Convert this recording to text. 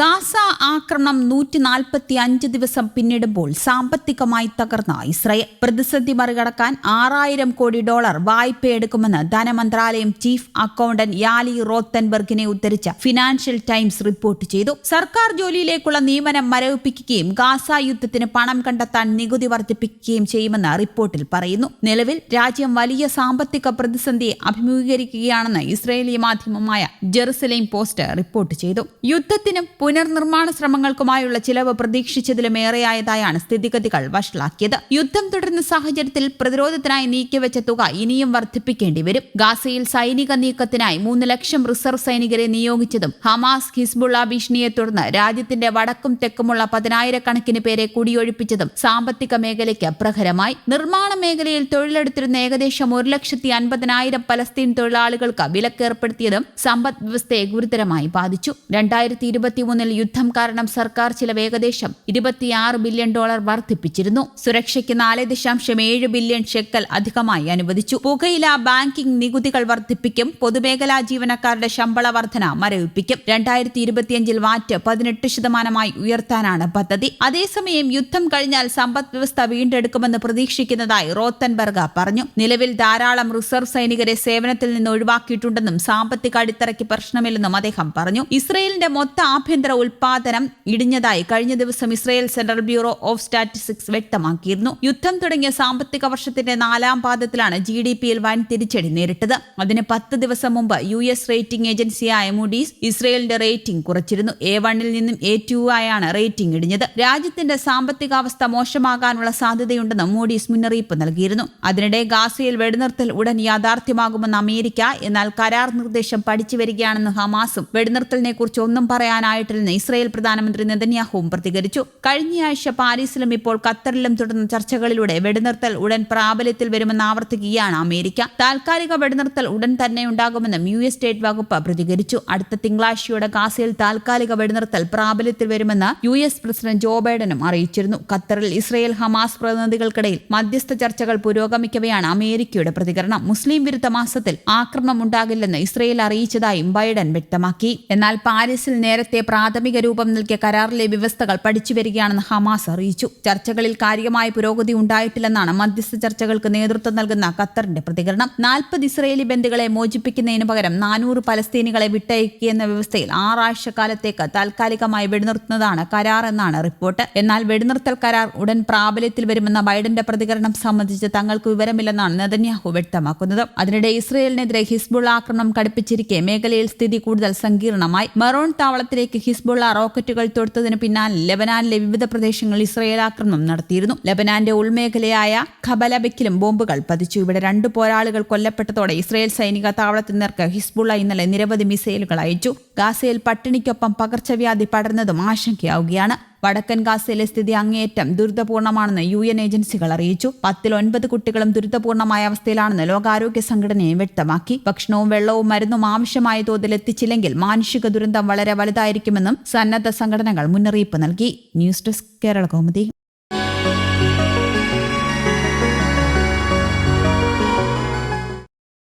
Gaza ആക്രമണം നൂറ്റി നാൽപ്പത്തി അഞ്ച് ദിവസം പിന്നിടുമ്പോൾ സാമ്പത്തികമായി തകർന്ന ഇസ്രയേൽ. പ്രതിസന്ധി മറികടക്കാൻ ആറായിരം കോടി ഡോളർ വായ്പയെടുക്കുമെന്ന് ധനമന്ത്രാലയം ചീഫ് അക്കൗണ്ടന്റ് യാലി റോത്തൻബർഗിനെ ഉദ്ധരിച്ച ഫിനാൻഷ്യൽ ടൈംസ് റിപ്പോർട്ട് ചെയ്തു. സർക്കാർ ജോലിയിലേക്കുള്ള നിയമനം മരവിപ്പിക്കുകയും ഗാസ യുദ്ധത്തിന് പണം കണ്ടെത്താൻ നികുതി വർദ്ധിപ്പിക്കുകയും ചെയ്യുമെന്ന് റിപ്പോർട്ടിൽ പറയുന്നു. നിലവിൽ രാജ്യം വലിയ സാമ്പത്തിക പ്രതിസന്ധിയെ അഭിമുഖീകരിക്കുകയാണെന്ന് ഇസ്രയേലി മാധ്യമമായ ജെറുസലേം പോസ്റ്റ് റിപ്പോർട്ട് ചെയ്തു. യുദ്ധത്തിനും പുനർനിർമ്മാണ ശ്രമങ്ങൾക്കുമായുള്ള ചിലവ് പ്രതീക്ഷിച്ചതിലും ഏറെയായതായാണ് സ്ഥിതിഗതികൾ വഷളാക്കിയത്. യുദ്ധം തുടരുന്ന സാഹചര്യത്തിൽ പ്രതിരോധത്തിനായി നീക്കിവെച്ച തുക ഇനിയും വർദ്ധിപ്പിക്കേണ്ടി വരും. ഗാസയിൽ സൈനിക നീക്കത്തിനായി മൂന്ന് ലക്ഷം റിസർവ് സൈനികരെ നിയോഗിച്ചതും ഹമാസ് ഹിസ്ബുള്ള ഭീഷണിയെ തുടർന്ന് രാജ്യത്തിന്റെ വടക്കും തെക്കുമുള്ള പതിനായിരക്കണക്കിന് പേരെ കുടിയൊഴിപ്പിച്ചതും സാമ്പത്തിക മേഖലയ്ക്ക് പ്രഹരമായി. നിർമ്മാണ മേഖലയിൽ തൊഴിലെടുത്തിരുന്ന ഏകദേശം ഒരു ലക്ഷത്തി അൻപതിനായിരം പലസ്തീൻ തൊഴിലാളികൾക്ക് വിലക്കേർപ്പെടുത്തിയതും സമ്പദ് വ്യവസ്ഥയെ ഗുരുതരമായി ബാധിച്ചു. രണ്ടായിരത്തി ഇരുപത്തിമൂന്നിൽ യുദ്ധം കാരണം സർക്കാർ ചിലവ് ഏകദേശം ഇരുപത്തിയാറ് ബില്യൺ ഡോളർ വർദ്ധിപ്പിച്ചിരുന്നു. സുരക്ഷയ്ക്ക് നാല് ദശാംശം ഏഴ് ബില്യൺ ഷെക്കൽ അധികമായി അനുവദിച്ചു. പുകയില ബാങ്കിംഗ് നികുതികൾ വർദ്ധിപ്പിക്കും. പൊതുമേഖലാ ജീവനക്കാരുടെ ശമ്പള വർധന മരവിപ്പിക്കും. രണ്ടായിരത്തി ഇരുപത്തിയഞ്ചിൽ വാറ്റ് പതിനെട്ട് ശതമാനമായി ഉയർത്താനാണ് പദ്ധതി. അതേസമയം യുദ്ധം കഴിഞ്ഞാൽ സമ്പദ് വ്യവസ്ഥ വീണ്ടെടുക്കുമെന്ന് പ്രതീക്ഷിക്കുന്നതായി റോത്തൻബർഗ പറഞ്ഞു. നിലവിൽ ധാരാളം റിസർവ് സൈനികരെ സേവനത്തിൽ നിന്ന് ഒഴിവാക്കിയിട്ടുണ്ടെന്നും സാമ്പത്തിക അടിത്തറയ്ക്ക് പ്രശ്നമില്ലെന്നും അദ്ദേഹം പറഞ്ഞു. ഇസ്രയേലിന്റെ മൊത്ത ആഭ്യന്തര ഉൽപാദനം ഇടിഞ്ഞതായി കഴിഞ്ഞ ദിവസം Israel central bureau of statistics വ്യക്തമാക്കിയിരുന്നു. യുദ്ധം തുടങ്ങിയ സാമ്പത്തിക വർഷത്തിന്റെ നാലാം പാദത്തിലാണ് ജി ഡി പിയിൽ വൻ തിരിച്ചടി നേരിട്ടത്. അതിന് പത്ത് ദിവസം മുമ്പ് യു എസ് റേറ്റിംഗ് ഏജൻസിയായ മൂഡീസ് ഇസ്രയേലിന്റെ റേറ്റിംഗ് കുറച്ചിരുന്നു. എ വണ്ണിൽ നിന്നും എ ടു ആയാണ് റേറ്റിംഗ് ഇടിഞ്ഞത്. രാജ്യത്തിന്റെ സാമ്പത്തികാവസ്ഥ മോശമാകാനുള്ള സാധ്യതയുണ്ടെന്ന് മൂഡീസ് മുന്നറിയിപ്പ് നൽകിയിരുന്നു. അതിനിടെ ഗാസയിൽ വെടിനിർത്തൽ ഉടൻ യാഥാർത്ഥ്യമാകുമെന്ന് അമേരിക്ക എന്നാൽ കരാർ നിർദ്ദേശം പഠിച്ചു വരികയാണെന്ന് ഹമാസും വെടിനിർത്തലിനെ കുറിച്ച് ഒന്നും പറയാനായിട്ടില്ലെന്ന് ഇസ്രായേൽ പ്രധാനമന്ത്രി നെതന്യാഹുവും പ്രതികരിച്ചു. കഴിഞ്ഞയാഴ്ച പാരീസിലും ഇപ്പോൾ ഖത്തറിലും തുടർന്ന ചർച്ചകളിലൂടെ വെടിനിർത്തൽ ഉടൻ പ്രാബല്യത്തിൽ വരുമെന്ന് ആവർത്തിക്കുകയാണ് അമേരിക്ക. താൽക്കാലിക വെടിനിർത്തൽ ഉടൻ തന്നെ ഉണ്ടാകുമെന്നും യു എസ് സ്റ്റേറ്റ് വകുപ്പ് പ്രതികരിച്ചു. അടുത്ത തിങ്കളാഴ്ചയോടെ ഗാസയിൽ താൽക്കാലിക വെടിനിർത്തൽ പ്രാബല്യത്തിൽ വരുമെന്ന് യു എസ് പ്രസിഡന്റ് ജോ ബൈഡനും അറിയിച്ചിരുന്നു. ഖത്തറിൽ ഇസ്രയേൽ ഹമാസ് പ്രതിനിധികൾക്കിടയിൽ മധ്യസ്ഥ ചർച്ചകൾ പുരോഗമിക്കവെയാണ് അമേരിക്കയുടെ പ്രതികരണം. മുസ്ലിം വിരുദ്ധ മാസത്തിൽ ആക്രമണം ഉണ്ടാകില്ലെന്ന് ഇസ്രയേൽ അറിയിച്ചതായും ബൈഡൻ വ്യക്തമാക്കി. എന്നാൽ പാരീസിൽ നേരത്തെ പ്രാഥമിക രൂപം നൽകിയ കരാറിലെ വ്യവസ്ഥകൾ പഠിച്ചു വരികയാണെന്ന് ഹമാസ് അറിയിച്ചു. ചർച്ചകളിൽ കാര്യമായ പുരോഗതി ഉണ്ടായിട്ടില്ലെന്നാണ് മധ്യസ്ഥ ചർച്ചകൾക്ക് നേതൃത്വം നൽകുന്ന ഖത്തറിന്റെ പ്രതികരണം. നാൽപ്പത് ഇസ്രയേലി ബന്ധുക്കളെ മോചിപ്പിക്കുന്നതിന് പകരം നാനൂറ് പലസ്തീനികളെ വിട്ടയക്കിയെന്ന വ്യവസ്ഥയിൽ ആറാഴ്ച കാലത്തേക്ക് താൽക്കാലികമായി വെടിനിർത്തുന്നതാണ് കരാർ എന്നാണ് റിപ്പോർട്ട്. എന്നാൽ വെടിനിർത്തൽ കരാർ ഉടൻ പ്രാബല്യത്തിൽ വരുമെന്ന ബൈഡന്റെ പ്രതികരണം സംബന്ധിച്ച് തങ്ങൾക്ക് വിവരമില്ലെന്നാണ് നെതന്യാഹു വ്യക്തമാക്കുന്നത്. അതിനിടെ ഇസ്രയേലിനെതിരെ ഹിസ്ബുൾ ആക്രമണം കടുപ്പിച്ചിരിക്കെ മേഖലയിൽ സ്ഥിതി കൂടുതൽ സങ്കീർണമായി. മറോൺ താവളത്തിലേക്ക് ഹിസ്ബുള്ള റോക്കറ്റുകൾ തൊടുത്തതിന് പിന്നാലെ ലബനാനിലെ വിവിധ പ്രദേശങ്ങളിൽ ഇസ്രയേൽ ആക്രമണം നടത്തിയിരുന്നു. ലബനാന്റെ ഉൾമേഖലയായ ഖബലബക്കിലും ബോംബുകൾ പതിച്ചു. ഇവിടെ രണ്ട് പോരാളികൾ കൊല്ലപ്പെട്ടതോടെ ഇസ്രയേൽ സൈനിക താവളത്തിൽ നേർക്ക് ഹിസ്ബുള്ള ഇന്നലെ നിരവധി മിസൈലുകൾ അയച്ചു. ഗാസയിൽ പട്ടിണിക്കൊപ്പം പകർച്ചവ്യാധി പടർന്നതും ആശങ്കയാവുകയാണ്. വടക്കൻ ഗാസയിലെ സ്ഥിതി അങ്ങേയറ്റം ദുരിതപൂർണമാണെന്ന് യു എൻ ഏജൻസികൾ അറിയിച്ചു. പത്തിൽ ഒൻപത് കുട്ടികളും ദുരിതപൂർണമായ അവസ്ഥയിലാണെന്ന് ലോകാരോഗ്യ സംഘടനയും വ്യക്തമാക്കി. ഭക്ഷണവും വെള്ളവും മരുന്നും ആവശ്യമായ തോതിൽ എത്തിച്ചില്ലെങ്കിൽ മാനുഷിക ദുരന്തം വളരെ വലുതായിരിക്കുമെന്നും സന്നദ്ധ സംഘടനകൾ മുന്നറിയിപ്പ് നൽകി. News desk Kerala Kaumudi.